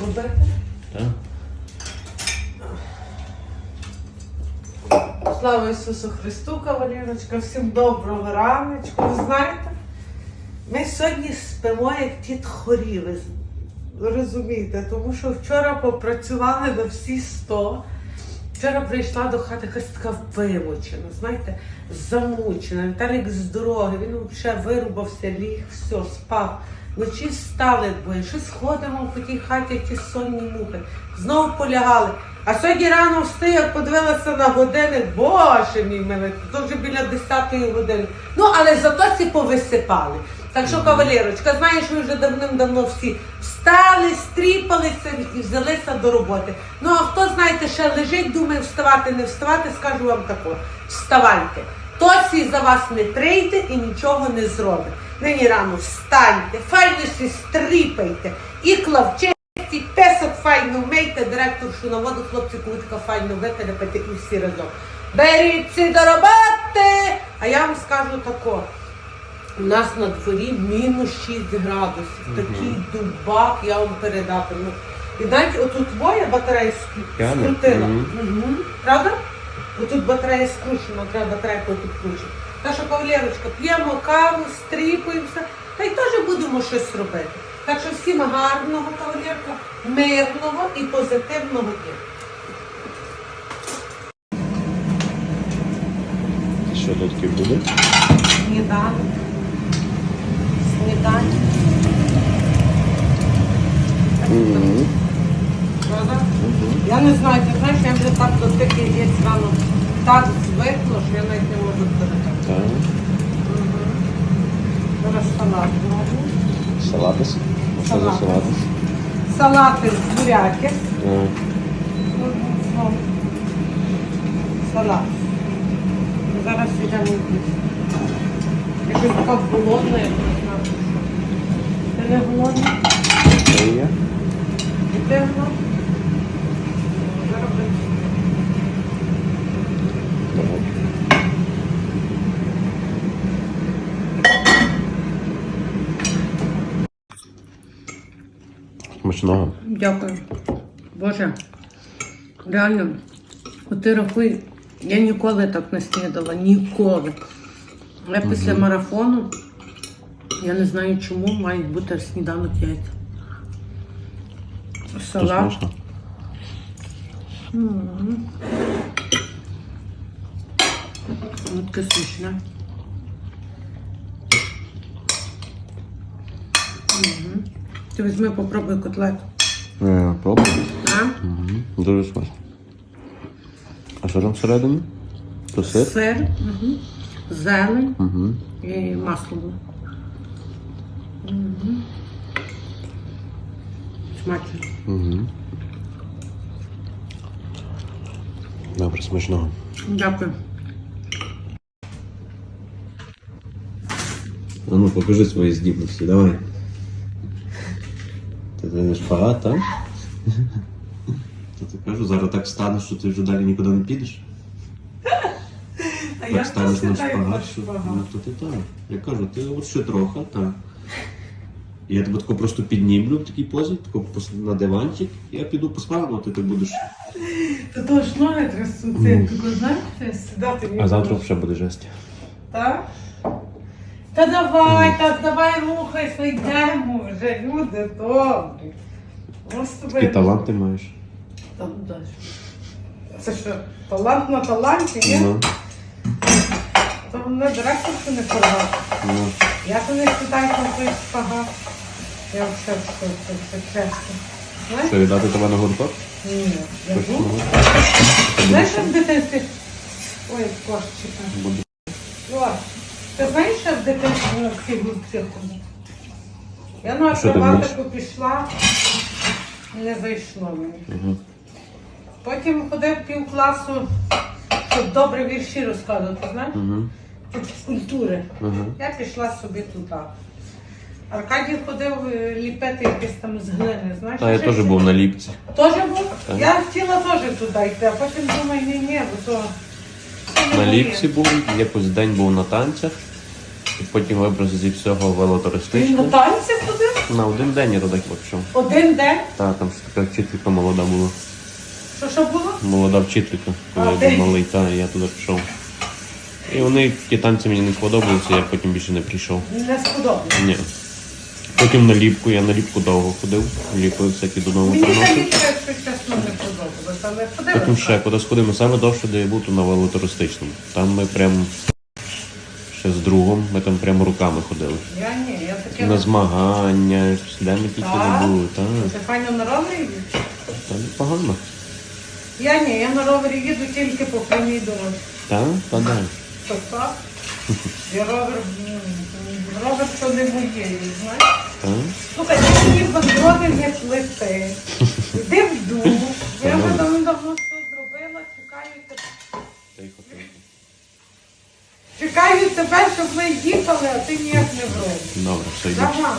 Так. Слава Ісусу Христу, кавалерочка, всім доброго раночку. Ви знаєте, ми сьогодні спимо, як ті тхорі, ви розумієте, тому що вчора попрацювали на всі 100. Вчора прийшла до хати якась така вимучена, знаєте, замучена. Віталік з дороги, він взагалі вирубався, ліг, все, спав. Вночі встали двоє, щось ходимо по тій хаті, ті сонні мухи. Знову полягали. А сьогодні рано встиг, як подивилася на години, боже мій милий, то вже біля 10-ї години. Ну, але зато всі повисипали. Так що, кавалерочка, знаєш, ви вже давним-давно всі встали, стріпалися і взялися до роботи. Ну, а хто, знаєте, ще лежить, думає вставати, не вставати, скажу вам тако. Вставайте. Тосі за вас не прийде і нічого не зробить. Нині рано встаньте, файно сі стріпайте, ікла вчисті, песок файно вмийте, директоршу на воду, хлопці кутка файно витерпите і всі разом. Беріться до роботи! А я вам скажу тако. У нас на дворі мінус 6 градусів. Такий дубак, я вам передатиму. І навіть отут двоє батареї ск- скрутила. Мгм. Мгм. Правда? Отут батарея скручена, треба батарейку тут кручити. Так що, кавалерочка, п'ємо каву, стріпуємося, та й теж будемо щось робити. Так що всім гарного кавалерка, мирного і позитивного дня. Що тут таке буде? Сніданок. Сніданок. Правда? Я не знаю, ти знаєш, я вже так до тих яєць рано так звикла, що я навіть не можу передати. Так. Зараз салат зроблю. Салатис? Що за Салатис. салатис? Салати з буряки. Салат. Зараз йдемо їсти. Я щось така голодна, я не знаю. Ти не голодна? Це є? І ти голодна? Зараз буде. Добре. Смачного. Дякую. Боже, реально, ти рахуй, я ніколи так не снідала, ніколи. Я після марафону, я не знаю чому, мають бути сніданок яйця. Салат. смачно. Ну, таке смачне. Мгм. Ти візьми, попробуй котлет. Е, Пробуй. А? Мгм. Дуже смачно. А що там всередині? То сир? Сир, угу. зелень Угу. і масло. Мгм. Смачно. Угу. Добре, смачного. Дякую. А ну покажи свої здібності, давай. Ти не шпагат, так? То ти кажу, зараз так станеш, що ти вже далі нікуди не підеш. А Так станеш на шпагат, що ну, то ти так. Я кажу, ти от ще трохи, так. І Я тебе тако просто піднімлю в такій позі, тако пос- на диванчик, і я піду по справам, а ти так будеш. Та то ж ноги трясуться, як тако, знаєш, ти сідати не А завтра вже буде жесть. Так? Та давай, та давай рухайся, йдемо вже, люди добрі. Талант ти маєш. Там далі. Це що, талант на таланті, ні? Ну, То мене директор що не порвав. ну. Я то не сідаю на той шпагат. Я все, все, все, все чесно. Знаєш? Що віддати тебе на гурток? Ні, я Хочеш. Знаєш, як в. Ой, кошчика. Буду. Ти знаєш, що в дитинстві на всі ходить? Я на Що ти акробатику пішла, не зайшло мені. Угу. Потім ходив пів класу, щоб добре вірші розказувати, знаєш? Угу. Тут культури. Угу. Я пішла собі туди. Аркадій ходив е, ліпити якісь там з глини, знаєш? А я теж був на ліпці. Теж був? Так. Я хотіла теж туди йти, а потім думаю, ні, ні, бо то... На ліпці був, якось день був на танцях. щоб потім вибрати зі всього Ти на танці ходив? На один день я туди пішов. Один день? Та, там ж така вчителька молода була. Що що було? Молода вчителька, коли А, я ти? був малий, та, і я туди пішов. І вони ті танці мені не сподобалися, я потім більше не прийшов. Не сподобалось. Ні. Потім на ліпку, я на ліпку довго ходив, ліпив всякі додому Мені приносив. навіть, якщо чесно, не подобалось, але ходила. Потім ще кудись ходимо. Саме довше, де я був, то на велотуристичному. Там ми прям ще з другом, ми там прямо руками ходили. Я ні, я таке На змагання, де ми тільки Так? не були. Та, Ти файно на ровері їздиш? та непогано. Я ні, я на ровері їду тільки по прямій дорозі. Та, та да. То так? Я ровер, м, то не моє, знаєш? Слухай, ти мені бандрони як листи. Йди в душ. Я вже давно давно все зробила, чекаю тебе. Тихо, тихо. Чекаю тебе, щоб ми їхали, а ти ніяк не вробиш. Добре, все йду. Давай.